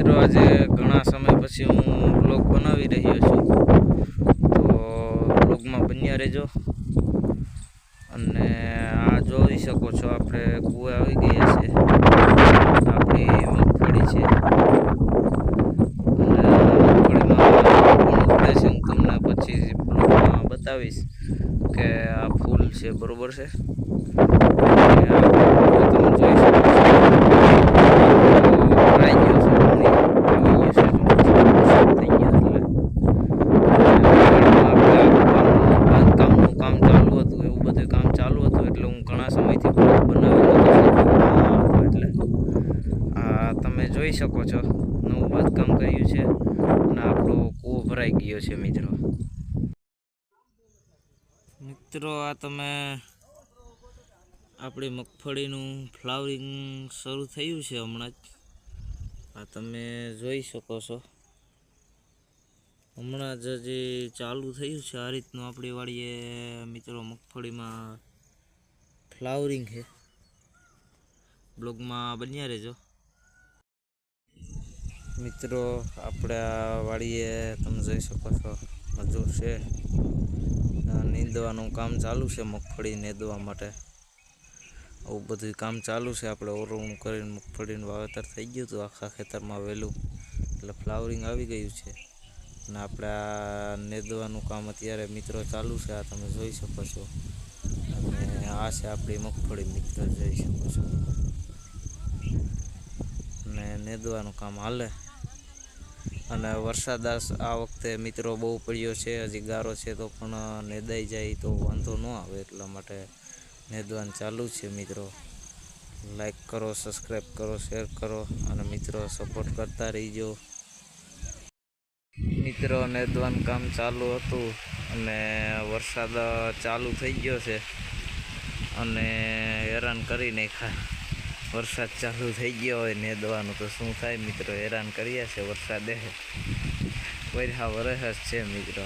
મિત્રો, આજે ઘણા સમય પછી હું બ્લોગ બનાવી રહ્યો છું. તો બ્લોગમાં બન્યા રહેજો. અને આ જોઈ શકો છો, આપણે કૂએ આવી ગયા છે. આપણી મગફળી છે. અને મગફળીમાં ઉડે છે હું તમને પછી બ્લોગમાં બતાવીશ કે આ ફૂલ છે, બરોબર છે અને આ તમે જોઈ શકો છો ભરાઈ ગયો છે પાણી આવી ગયું છે જો વરસાદ થઈ ગયો એટલે બાંધકામનું કામ ચાલુ હતું એવું બધું કામ ચાલુ હતું એટલે હું ઘણા સમયથી બ્લોગ બનાવી એટલે. આ તમે જોઈ શકો છો. નવું બાંધકામ કર્યું છે અને આપણો કૂવો ભરાઈ ગયો છે મિત્રો. મિત્રો, આ તમે આપણી મગફળીનું ફ્લાવરિંગ શરૂ થયું છે હમણાં જ. આ તમે જોઈ શકો છો. હમણાં જ જે ચાલુ થયું છે, આ રીતનું આપણી વાડીએ મિત્રો મગફળીમાં ફ્લાવરિંગ છે બ્લોગમાં બન્યા રહેજો. મિત્રો આપણા વાડીએ તમે જોઈ શકો છો મજૂર છે. નીંદવાનું કામ ચાલુ છે મગફળી નેદવા માટે. આવું બધું કામ ચાલુ છે આપણે ઓરવણું કરીને મગફળીનું વાવેતર થઈ ગયું હતું આખા ખેતરમાં વહેલું એટલે ફ્લાવરિંગ આવી ગયું છે. અને આપણે આ નેદવાનું કામ અત્યારે મિત્રો ચાલુ છે આ તમે જોઈ શકો છો. આ છે આપણી મગફળી મિત્ર, જઈ શકો છો. અને નેદવાનું કામ હાલે. અને વરસાદ આ વખતે મિત્રો બહુ પડ્યો છે, હજી ગારો છે તો પણ નેદાઈ જાય તો વાંધો ન આવે એટલા માટે નેદવાનું ચાલુ છે મિત્રો. લાઈક કરો, સબસ્ક્રાઈબ કરો, શેર કરો અને મિત્રો સપોર્ટ કરતા રહીજો. મિત્રો, નેદવાનું કામ ચાલુ હતું અને વરસાદ ચાલુ થઈ ગયો છે. અને હેરાન કરી નાખ્યા. વરસાદ ચાલુ થઈ ગયો હોય ને દવાનું તો શું થાય મિત્રો? હેરાન કર્યા છે, વરસાદે વરસ જ છે મિત્રો.